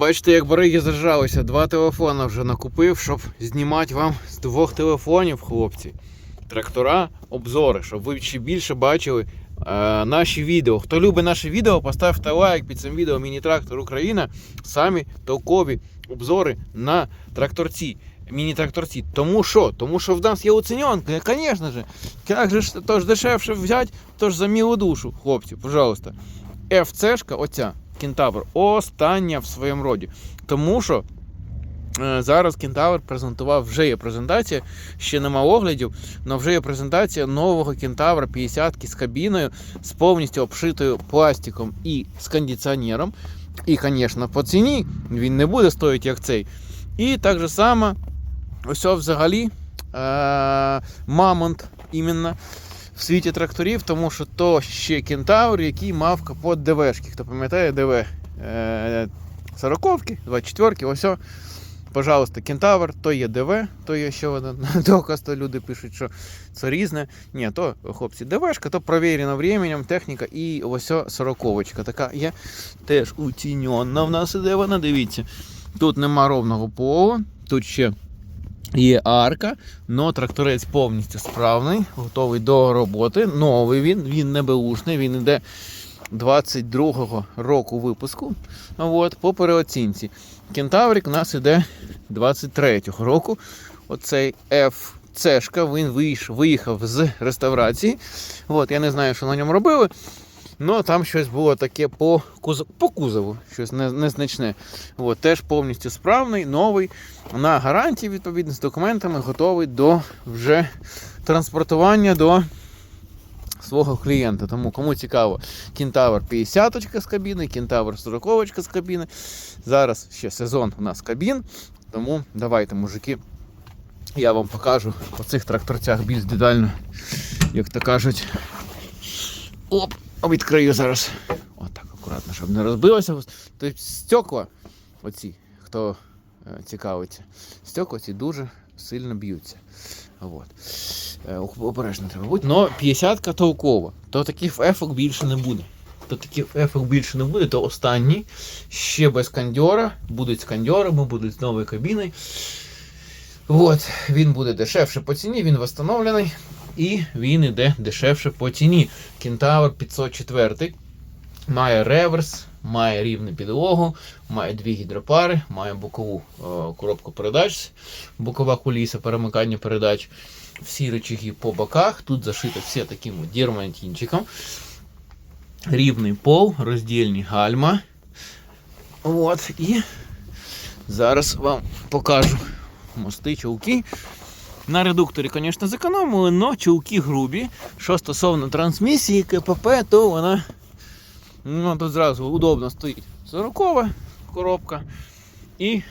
Бачите, як бариги зажалися. Два телефони вже накупив, щоб знімати вам з двох телефонів, хлопці. Трактора, обзори, щоб ви ще більше бачили е, наші відео. Хто любить наше відео, поставте лайк під цим відео Міні-трактор Україна. Самі толкові обзори на тракторці. Міні-тракторці. Тому що? Тому що в нас є оцінюванка, звісно ж. Як же ж дешевше взяти, то ж за милу душу, хлопці, пожалуйста. FC-шка, оця Кентавр, остання в своєму роді. Тому що е, зараз Кентавр презентував, вже є презентація, ще нема оглядів, але вже є презентація нового Кентавра 50 з кабіною, з повністю обшитою пластиком і з кондиціонером. І, звісно, по ціні він не буде стоїти як цей. І так же само, ось взагалі, е- Мамонт іменно в світі тракторів, тому що то ще кентавр, який мав капот ДВшки. Хто пам'ятає ДВ е- 40-ки, 24-ки, ось. о. Пожалуйста, кентавр, то є ДВ, то є ще один доказ, то люди пишуть, що це різне. Ні, то хлопці, ДВшка, то провірена временем, техніка і ось 40-очка. Така є теж утіньонна в нас іде вона, дивіться. Тут нема ровного полу, тут ще є арка, але тракторець повністю справний, готовий до роботи. Новий він, він не беушний, він йде 22-го року випуску. От, по переоцінці. Кентаврик у нас іде 23-го року. Оцей FC, він виїхав з реставрації. От, я не знаю, що на ньому робили. Ну, там щось було таке по, кузов, по кузову, щось незначне. От, теж повністю справний, новий, на гарантії, відповідно, з документами, готовий до вже транспортування до свого клієнта. Тому кому цікаво, кентавр 50 з кабіни, кентавр 40 з кабіни. Зараз ще сезон у нас кабін. Тому давайте, мужики, я вам покажу по цих тракторцях більш детально, як то кажуть. Оп, відкрию зараз. Отак, акуратно, щоб не розбилося. Тобто стекла, оці, хто е, цікавиться, стекла ці дуже сильно б'ються. От. Е, Обережно треба бути. Но 50-ка толкова, то таких ефок більше не буде. То таких ефок більше не буде, то останні ще без кандьора, будуть з кандьорами, будуть з новою кабіною. От, він буде дешевше по ціні, він встановлений і він іде дешевше по ціні. Кентавр 504 має реверс, має рівну підлогу, має дві гідропари, має бокову е, коробку передач, бокова куліса, перемикання передач, всі речаги по боках. Тут зашито все таким от дірмантинчиком. Рівний пол, роздільні гальма. От, і зараз вам покажу мости, чулки. На редукторі, звісно, зекономили, але чулки грубі. Що стосовно трансмісії КПП, то вона ну, тут зразу удобно стоїть 40 коробка і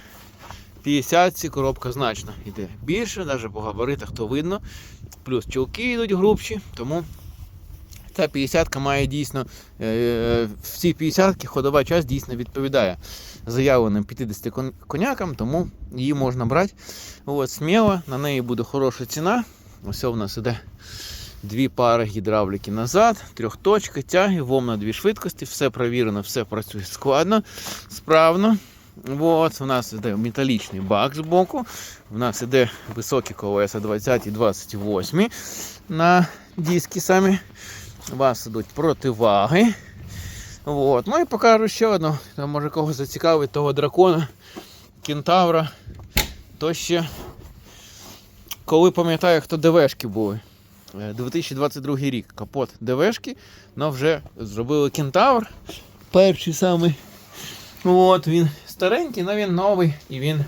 50 коробка значно йде більше, навіть по габаритах то видно. Плюс чулки йдуть грубші, тому ця 50 має дійсно, е, всі 50 ходова часть дійсно відповідає заявленим 50 конякам, тому її можна брати. От, сміло, на неї буде хороша ціна. Ось у нас іде дві пари гідравліки назад, трьохточка, тяги, вом на дві швидкості, все провірено, все працює складно, справно. От, у нас іде металічний бак з боку. У нас іде високі колеса 20 і 28 на диски самі. Вас ідуть противаги. От. Ну і покажу ще одну. Там, може когось зацікавить того дракона, кентавра. То ще, коли пам'ятаю, хто ДВшки були. Е, 2022 рік капот ДВшки, але вже зробили кентавр. Перший самий. От, він старенький, але він новий і він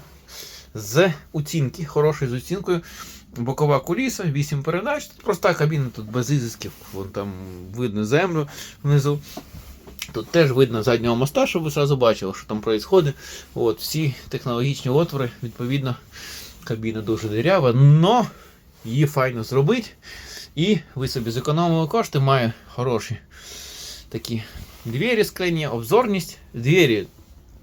з оцінки, хороший з оцінкою. Бокова куліса, 8 передач. Тут проста кабіна, тут без ізисків. Вон там видно землю внизу. Тут теж видно заднього моста, щоб ви зразу бачили, що там відбувається. От, всі технологічні отвори, відповідно, кабіна дуже дирява, але її файно зробити. І ви собі зекономили кошти, має хороші такі двері скляні, обзорність. Двері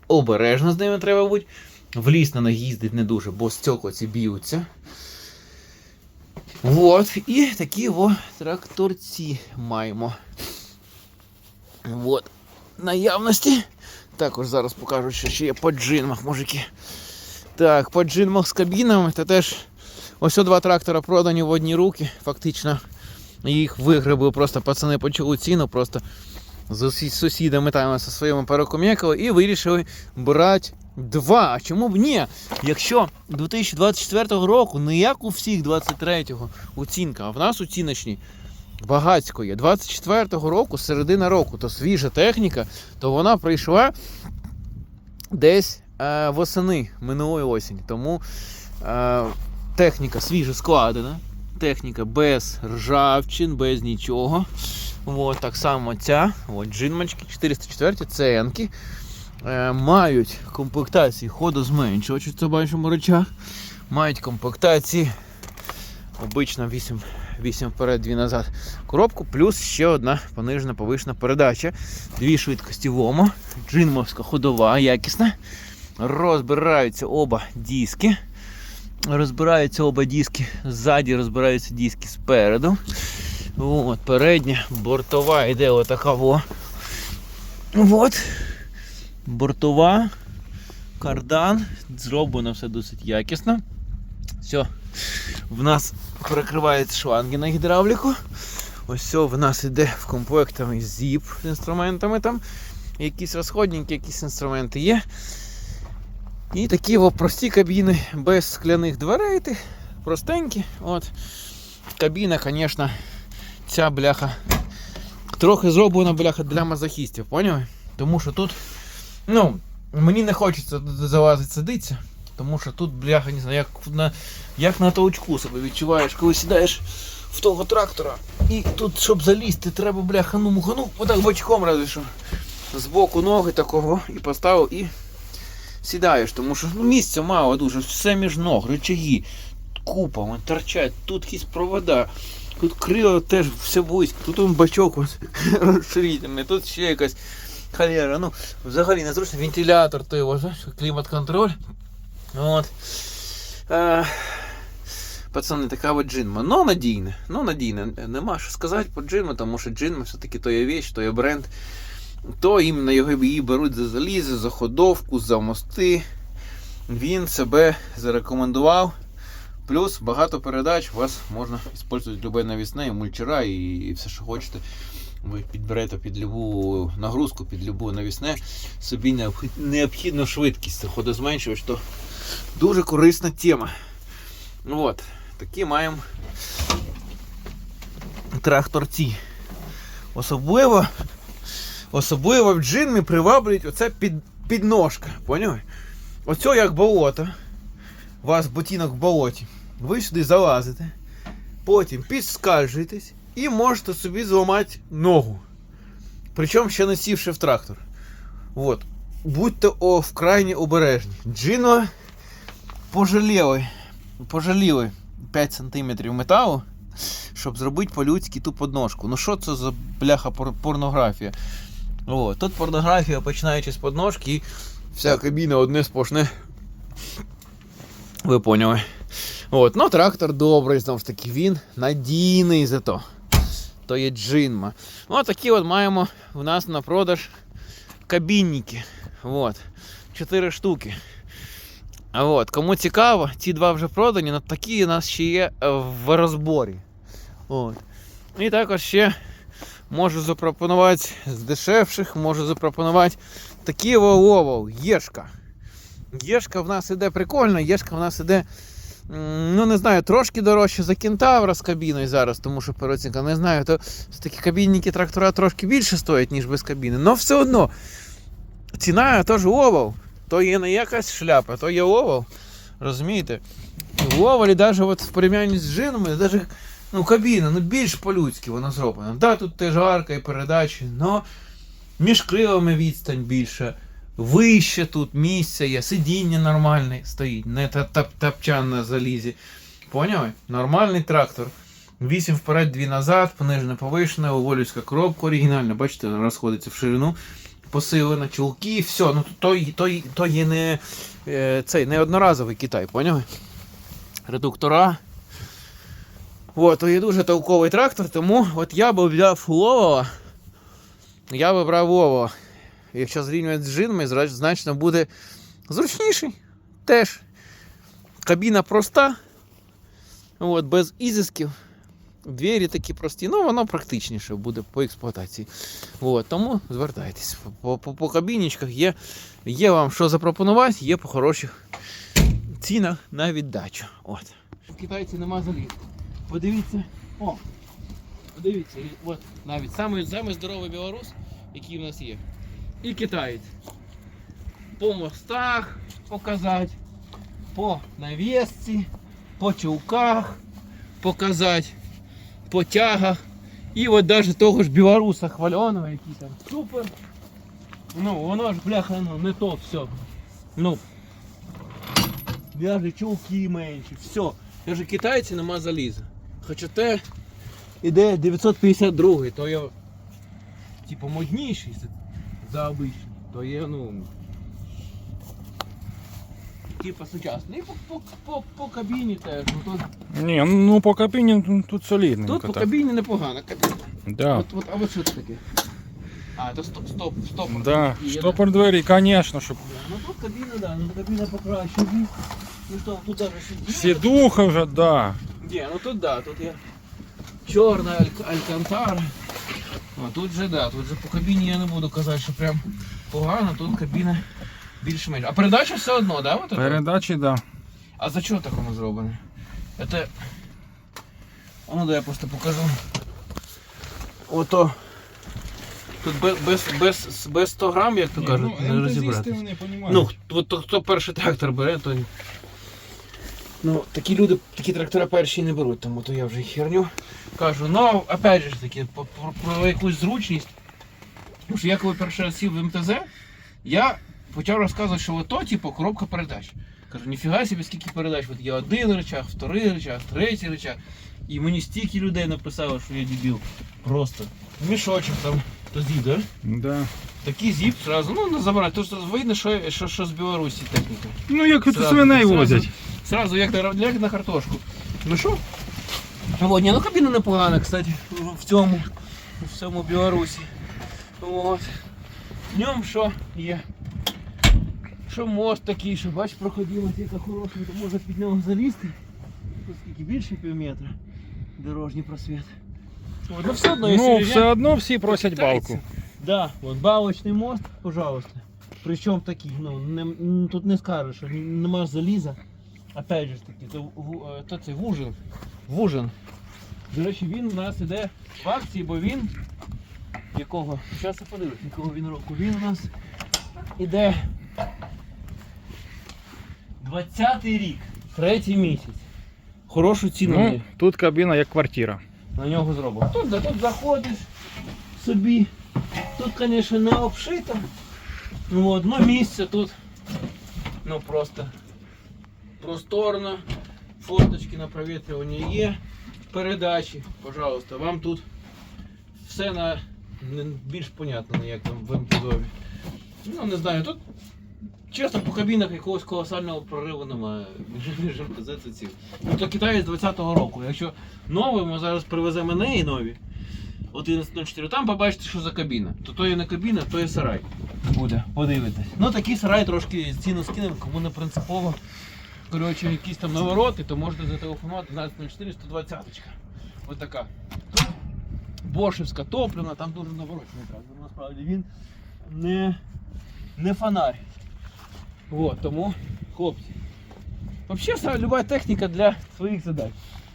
обережно з ними треба бути. В ліс на них їздить не дуже, бо стекла ці б'ються. Вот. І такі о тракторці маємо. Вот. Наявності. Також зараз покажу, що ще є по джинмах, мужики. Так, по джинмах з кабінами, це теж ось два трактора продані в одні руки. Фактично їх вигребли, просто пацани почули ціну, просто з сусідами там зі своїми переком'якали і вирішили брати два. А чому б ні? Якщо 2024 року, не як у всіх 23-го оцінка, а в нас оціночні багацько є. 24-го року, середина року, то свіжа техніка, то вона прийшла десь е, восени минулої осені. Тому е, техніка свіжо складена. Техніка без ржавчин, без нічого. От, так само ця. От, джинмачки 404 ценки. Е, мають комплектації ходозменшувачі, це бачимо речах. Мають комплектації. Обично 8, 8 вперед, 2 назад коробку, плюс ще одна понижена повишена передача. Дві швидкості ВОМО, джинмовська ходова, якісна. Розбираються оба диски. Розбираються оба диски ззаді, розбираються диски спереду. От, передня бортова йде отака во. От. Бортова. Кардан. Зроблено все досить якісно. Все. В нас перекриваються шланги на гідравліку. Ось все в нас іде в комплектами зіп з інструментами там. Якісь розходники, якісь інструменти є. І такі о, прості кабіни без скляних дверей. Простенькі. От. Кабіна, звісно, ця бляха трохи зроблена бляха для мазохістів, поняли? Тому що тут, ну, мені не хочеться тут залазити сидитися, тому що тут, бляха, не знаю, як на, як на толчку себе відчуваєш, коли сідаєш в того трактора. І тут, щоб залізти, треба, бляха, ну мухану, отак бочком разве що. Збоку ноги такого і поставив і сідаєш, тому що ну, місця мало дуже, все між ног, рычаги, купа, вон, торчать, тут якісь провода, тут крило теж все близько, тут он бачок розширительний, тут ще якась холера. Ну, взагалі незручно, вентилятор, то його, знаєш, клімат-контроль. От. Е, Пацани, така от джинма. Ну, надійне. Ну, надійне. Нема що сказати по джинму, тому що джинма все-таки то є віч, то є бренд. То іменно його її беруть за залізо, за ходовку, за мости. Він себе зарекомендував. Плюс багато передач вас можна використовувати любе навісне, і мульчера і все, що хочете. Ви підберете під любу нагрузку, під любу навісне. Собі необхід- необхідну швидкість. Це ходозменшувач, то дуже корисна тема. Ну От, такі маємо тракторці. Особливо, особливо в джинмі приваблюють оце під, підножка. Поняли? Оце як болото. У вас ботинок в болоті. Ви сюди залазите, потім підскальжуєтесь і можете собі зламати ногу. Причому ще не сівши в трактор. От. Будьте о, вкрайні обережні. Джино пожаліли, пожаліли 5 см металу, щоб зробити по-людськи ту подножку. Ну що це за бляха порнографія? О, тут порнографія, починаючи з подножки, і вся кабіна одне сплошне. Ви поняли. От, ну трактор добрий, знову ж таки, він надійний зато. То є джинма. Ось такі от маємо у нас на продаж кабінники. От. Чотири штуки. От. Кому цікаво, ці два вже продані, але такі у нас ще є в розборі. От. І також ще можу запропонувати з дешевших, можу запропонувати такі воловол, єшка. Єшка в нас іде прикольно, єшка в нас іде, ну не знаю, трошки дорожче за кентавра з кабіною зараз, тому що переоцінка, не знаю, то такі кабінники трактора трошки більше стоять, ніж без кабіни. Але все одно ціна теж овал. То є не якась шляпа, то є овал. Розумієте? В овалі навіть от в порівнянні з джинами, навіть ну, кабіна ну, більш по-людськи вона зроблена. Да, тут теж арка і передачі, але між крилами відстань більше. Вище тут місця є, сидіння нормальне стоїть, не тапчан на залізі. Поняли? Нормальний трактор. 8 вперед, 2 назад, понижена повишена, уволівська коробка оригінальна, бачите, розходиться в ширину, посилена, чулки, все. Ну то, то, то є не е, цей не одноразовий Китай, поняли? Редуктора. От, є дуже толковий трактор, тому от я би взяв Ловова. Я би брав Ловова. Якщо зрівнювати з джинами, значно буде зручніший. Теж кабіна проста, от, без ізисків. Двері такі прості, ну воно практичніше буде по експлуатації. От, тому звертайтесь. По, по, по кабінічках є, є вам що запропонувати, є по хороших цінах на віддачу. От. В китайці нема заліз. Подивіться. О! Подивіться, от навіть самий, самий здоровий білорус, який в нас є. І китаєць. По мостах показати, по навісці, по чулках показати, по тягах. І от навіть того ж білоруса хвальоного, який там супер. Ну, воно ж, бляха, ну, не то все. Ну, даже чулки менші, все. Даже китайці нема заліза. Хоча те іде 952, то є типу модніший за, за обичний. То є, ну. Типа сучасний. І по, по, по, по кабіні теж. Ну, тут, Ні, ну по кабіні ну, тут солідненько. тут по так. кабіні непогана кабіна. Да. От, от, а от що це таке? А, це стоп, стоп, стоп. Да. Є, Штопор двері, звісно, щоб Ну тут кабіна, да, ну кабіна покраще. Ну що, тут даже ще сідуха вже, да. Ні, ну тут да, тут є чорна аль- алькантара. А тут же да, тут же по кабіні я не буду казати, що прям погано, тут кабіна більш-менш. А передача все одно, да? Вот? Передачі, да. А за чого так воно зроблене? Это... А ну да я просто покажу. Ото. Тут без, без, без, без 100 грам, як то кажуть, не розібрати. вони. Ну, от то, хто перший трактор бере, то. Ну, такі люди, такі трактора перші не беруть, тому то я вже херню кажу. Ну, опять же ж таки, по- про, про якусь зручність. Тому що я коли перший раз сів в МТЗ, я почав розказувати, що ото, типу, коробка передач. Кажу, ніфіга собі, скільки передач. От є один рычаг, вторий рычаг, третій рычаг. І мені стільки людей написало, що я дебіл. Просто. Мішочок там, то зіп, да? Да. Такий зіп сразу, ну не забирай, то що видно, що, що, що з Білорусі техніка. Ну як тут Сразу, свиней сразу. возять. Сразу як на, як на картошку. Ну що? Вот, ні, ну кабіна непогана, кстати, в цьому, в цьому Білорусі. Вот. В ньому що є? Що мост такий, що бач, проходимость яка хороша, то можна під нього залізти. Тут скільки більше пів метра. Дорожній просвіт. От, ну все одно, Ну, все одно всі просять балку. Да, вот балочный мост, пожалуйста. Причем такий, ну, не, тут не скажеш, що нема заліза. Опять же ж таки, ву- е, то це вужин. Вужин. До речі, він у нас іде в акції, бо він. Якого? Зараз я подивлюсь, якого він року. Він у нас іде 20-й рік, третій місяць. Хорошу ціну Ну, тут кабіна як квартира. на нього зроблено. Тут, да, тут заходиш собі. Тут, звісно, не обшито. Ну, от, ну місце тут ну просто просторно. Форточки на провітрювання є. Передачі, пожалуйста, вам тут все на більш понятно, як там в МТЗові. Ну, не знаю, тут чесно по кабінах якогось колосального прориву немає. Між МТЗ то Китай з 20-го року. Якщо новий, ми зараз привеземо неї нові. 11.04, там побачите, що за кабіна. То то є не кабіна, то є сарай. Буде, подивитесь. Ну такий сарай трошки ціну скинемо, кому не принципово. Коротше, якісь там навороти, то можете зателефонувати 11.04 120. Ось така. Бошевська топлена, там дуже наворочений трактор. Насправді він не, не фонарь. От, тому, хлопці. Взагалі, люба техніка для своїх задач.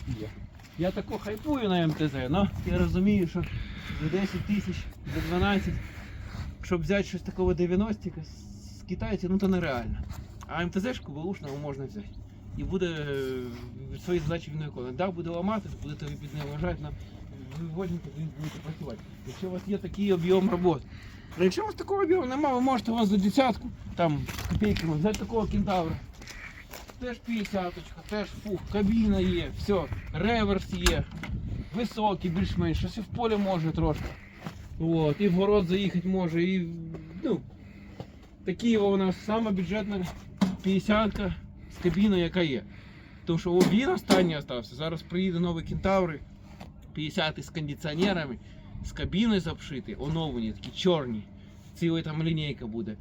є. Я тако хайпую на МТЗ, але я розумію, що за 10 тисяч, за 12, щоб взяти щось такого 90 з китайців, ну то нереально. А МТЗшку бушного можна взяти. І буде е, свої задачі він виконувати. Да, буде ламати, будете ви під нею вважати, але ви будете працювати. Якщо у вас є такий об'єм роботи. А якщо у вас такого об'єму немає, ви можете у вас за десятку, там копійками, взяти такого кентавра. Теж 50 теж фух, кабіна є, все, реверс є, високий, більш-менш, щось і в полі може трошки. От, і в город заїхати може, і ну, такі у нас сама бюджетна 50 з кабіною, яка є. Тому що він останній остався. Зараз приїде новий кентаври, 50 з кондиціонерами, з кабіною запшити, оновлені, такі чорні. ціла там лінійка буде,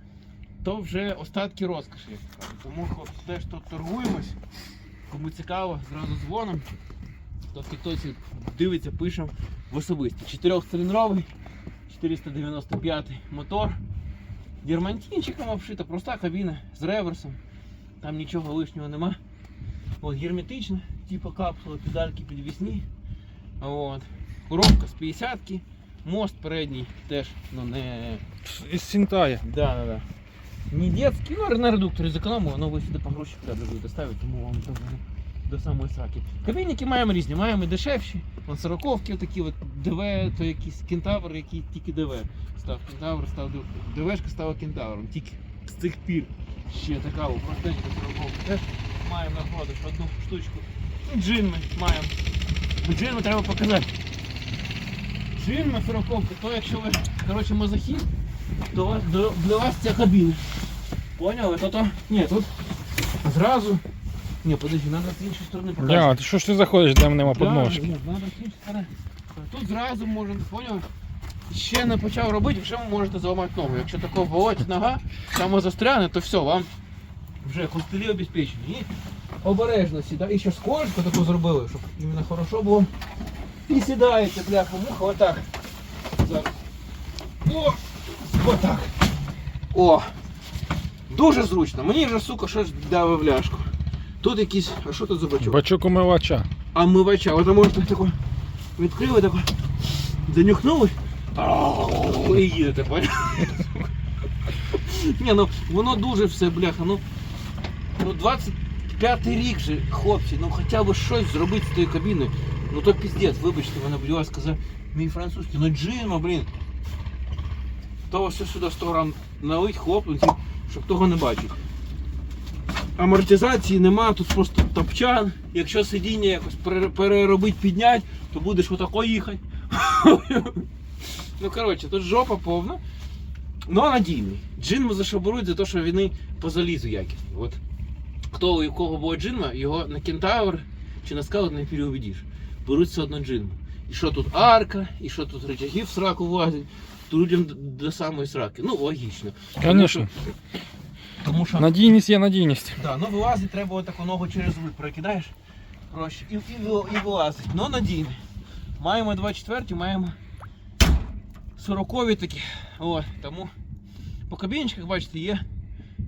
то вже остатки розкоші. Тому хлопці теж тут торгуємось. Кому цікаво, зразу дзвоном. Хто тіктоці дивиться, пишемо в особисті. Чотирьохциліндровий, 495 мотор. Дірмантинчиком обшита, проста кабіна з реверсом. Там нічого лишнього нема. От, герметична, типу капсула, педальки підвісні. От. Коробка з 50-ки. Мост передній теж, ну не. Із Сінтая. Да, да, да. Не детский, ну на редукторі зекономили, але ви сюди по гроші треба будете ставити, тому вам буде до самої сраки. Кабінники маємо різні, маємо і дешевші. Вон сороковки такі от ДВ, то якийсь кентавр, який тільки ДВ. Став кентавр, став ДВ. ДВшка стала кентавром. Тільки з цих пір ще така простенька сороковка. Теж маємо на продаж одну штучку. І джин ми маємо. Джин ми треба показати. Джин на сороковку, то якщо ви, коротше, мазохіст, то для вас ця кабіна. Поняли? То то. Ні, тут зразу. Ні, подожди, треба з іншої сторони показати. Я, ти що ж ти заходиш, де нема подножки? Да, ні, треба з іншої сторони. Тут зразу можна, поняли? Ще не почав робити, вже ви можете зламати ногу. Якщо такого болотить нога, саме застряне, то все, вам вже костелі обезпечені. І обережно сідає. І ще скорочку таку зробили, щоб іменно хорошо було. І сідаєте, бляха, муха, отак. Зараз. О! Отак. О! Дуже зручно. Мені вже, сука, щось дали в ляшку. Тут якийсь. А що тут за бачок? Бачок умивача. А омивача. От можете тако відкрили, тако занюхнули. І їдете? Ні, ну воно дуже все, бляха, ну. Ну 25 рік же, хлопці, ну хоча б щось зробити з тою кабіною. Ну то піздець, вибачте, мене будь ласка, за мій французький. Ну джима, блін. То все сюди 100 грам налить, хлопнуть, щоб того не бачити. Амортизації нема, тут просто топчан. Якщо сидіння якось переробити, підняти, то будеш отако їхати. Ну коротше, тут жопа повна. Ну надійний. Джинму зашабурують за те, що вони по залізу якісні. От хто у кого була джинма, його на кентавр чи на скаут не переубедиш. Беруть все одно джинму. І що тут арка, і що тут рычаги в сраку влазять, то людям до самої сраки. Ну, логічно. Звісно. Тому що Надійність є надійність. Да, ну вилазить треба отаку ногу через руль перекидаєш. Проще. І, і, і вилазить. Ну надійно. Маємо 24, маємо 40 такі. О, тому по кабіночках, бачите, є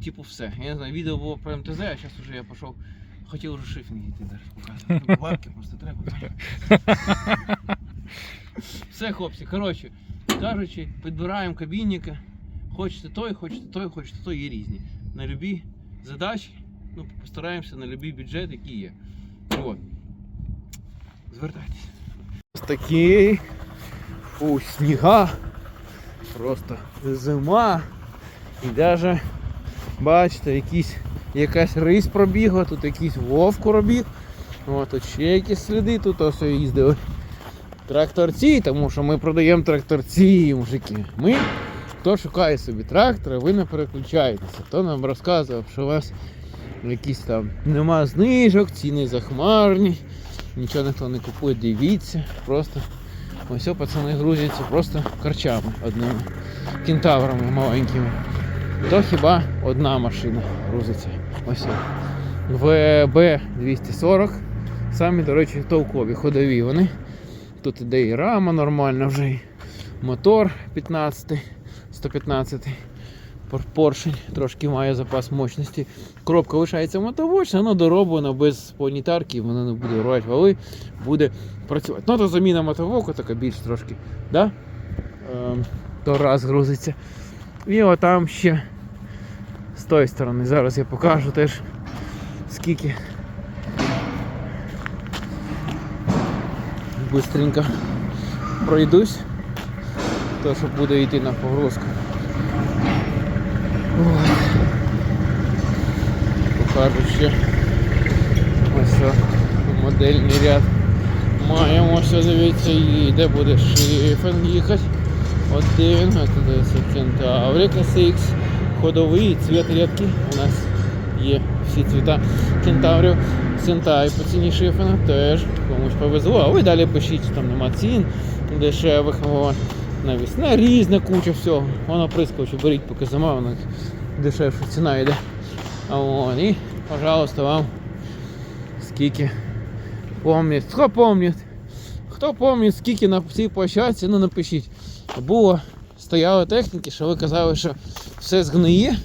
типу все. Я не знаю, відео було про МТЗ, а зараз вже я пішов. Хотів вже шифінг йти зараз показувати. Тут Бабки просто треба. Все, хлопці, коротше, кажучи, підбираємо кабінника. Хочете той, хочете той, хочете той, є різні. На любі задачі, ну, постараємося на любий бюджет, який є. От. Звертайтеся. Ось такий. Фу, сніга. Просто зима. І навіть, бачите, якісь, якась рись пробігла, тут якийсь вовк пробіг. О, тут ще якісь сліди, тут ось їздили. Тракторці, тому що ми продаємо тракторці, мужики. Ми Хто шукає собі трактора, ви не переключаєтеся. Хто нам розказував, що у вас якісь там нема знижок, ціни захмарні, нічого ніхто не купує, дивіться. Просто ось пацани грузяться просто карчами одними, кентаврами маленькими. То хіба одна машина грузиться. Ось. ВБ 240. Самі, до речі, толкові, ходові вони. Тут іде і рама нормальна вже, і мотор 15. 115 пор- поршень, трошки має запас мощності. Коробка лишається мотовочна, але дороблена без планітарки, вона не буде рвати вали, буде працювати. Ну, то заміна мотовоку така більш трошки, да? ем, то раз грузиться. І отам ще з тої сторони. Зараз я покажу теж скільки. Быстренько пройдусь то, що буде йти на погрузку. Покажу ще ось о, модельний ряд. Маємо ось, дивіться, і де буде шифен їхати. От де він, дивіться, Кентаврик SX, ходовий, цвіт рідкий. У нас є всі цвіта кентаврів. Сентай по ціні шифена теж комусь повезло, а ви далі пишіть, там нема цін дешевих. От. Навісне, різна куча всього. Воно прискочу, беріть, поки зима, воно дешевша ціна йде. От, і, пожалуйста, вам скільки помнять. Хто помнить? Хто пам'ятає, скільки на цій площадці, ну напишіть. Було, стояли техніки, що ви казали, що все згниє,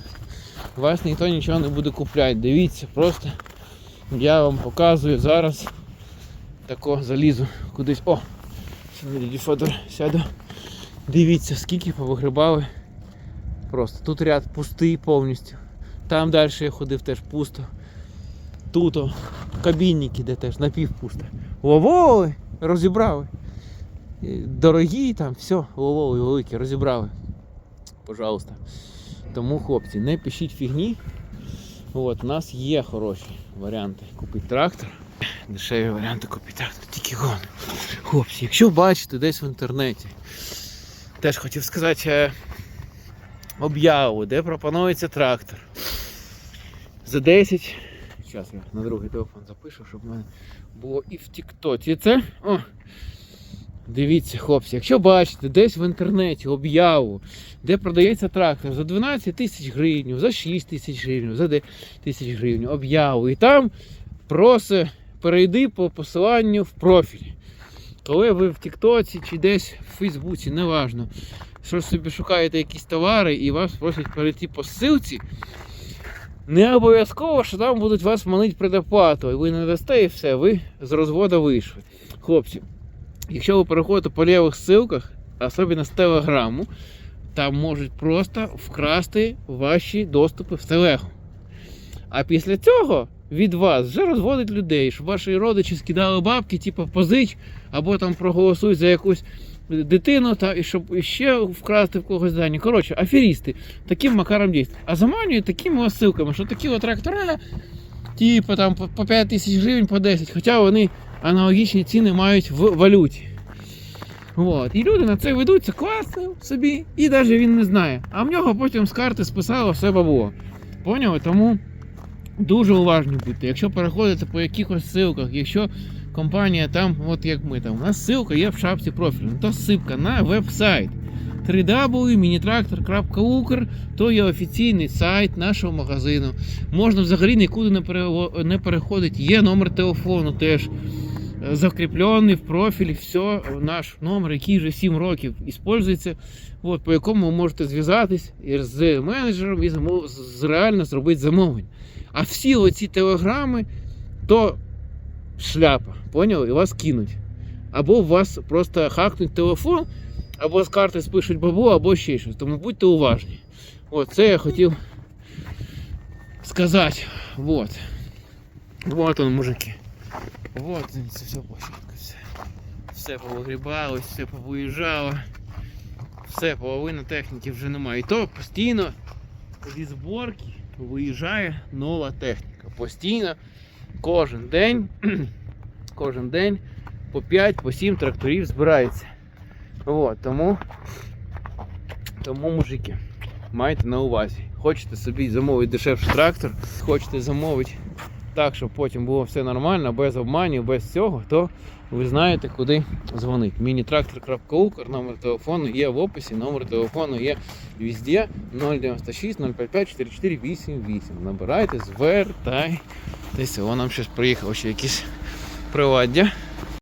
вас ніхто нічого не буде купляти. Дивіться, просто я вам показую зараз тако залізу кудись. О! Діді Федор, сяду. Дивіться, скільки повигрібали. Просто тут ряд пустий повністю. Там далі я ходив теж пусто. Тут о, кабінники, де теж напівпусто. Ловоли розібрали. Дорогі там, все, ловоли великі, розібрали. Пожалуйста. Тому, хлопці, не пишіть фігні. От, у нас є хороші варіанти купити трактор. Дешеві варіанти купити трактор. Тільки гон. Хлопці, якщо бачите десь в інтернеті, теж хотів сказати е, об'яву, де пропонується трактор. За 10. Зараз я на другий телефон запишу, щоб в мене було і в Тіктоці це. О, Дивіться, хлопці, якщо бачите десь в інтернеті об'яву, де продається трактор за 12 тисяч гривень, за 6 тисяч гривень, за 10 тисяч гривень, об'яву, і там просить перейди по посиланню в профіль. Коли ви в Тіктоці чи десь в Фейсбуці, неважно, що собі шукаєте якісь товари і вас просять перейти по ссылці, не обов'язково, що там будуть вас манити предоплату, і ви не дасте і все, ви з розводу вийшли. Хлопці, якщо ви переходите по лівих ссылках, особливо з телеграму, там можуть просто вкрасти ваші доступи в телегу. А після цього від вас вже розводить людей, щоб ваші родичі скидали бабки, типу позич, або там проголосують за якусь дитину, та, і щоб ще вкрасти в когось дані. Коротше, аферісти таким макаром діють. А заманюють такими осилками, що такі от трактора, типу там по 5 тисяч гривень, по 10, хоча вони аналогічні ціни мають в валюті. От. І люди на це ведуться класно собі, і навіть він не знає. А в нього потім з карти списало все бабло. Поняли? Тому дуже уважні будьте. Якщо переходите по якихось ссылках, якщо компанія там, от як ми там, у нас ссылка є в шапці профілю, то ссылка на веб-сайт www.minitraktor.ukr то є офіційний сайт нашого магазину. Можна взагалі нікуди не перево- не переходити. Є номер телефону теж е, закріплений в профілі. Все, наш номер, який вже 7 років іспользується, от, по якому ви можете зв'язатись з менеджером і реально зробити замовлення. А всі оці телеграми то шляпа, поняли? І вас кинуть. Або у вас просто хакнуть телефон, або з карти спишуть бабло, або ще щось. Тому будьте уважні. От це я хотів сказати. Вот. Вот он, мужики. Вот це все площадка. Все, все повигрібалось, все повиїжджало. Все, половина техніки вже немає. І то постійно зі зборки виїжджає нова техніка. Постійно, кожен день, кожен день по 5, по 7 тракторів збирається. От, тому, тому, мужики, майте на увазі. Хочете собі замовити дешевший трактор, хочете замовити так, щоб потім було все нормально, без обманів, без цього, то ви знаєте, куди дзвонити. Мінітрактор.укр, номер телефону є в описі, номер телефону є везде 096 055 4488. Набирайте, звертайтеся. О, нам щось приїхало ще якісь приладдя.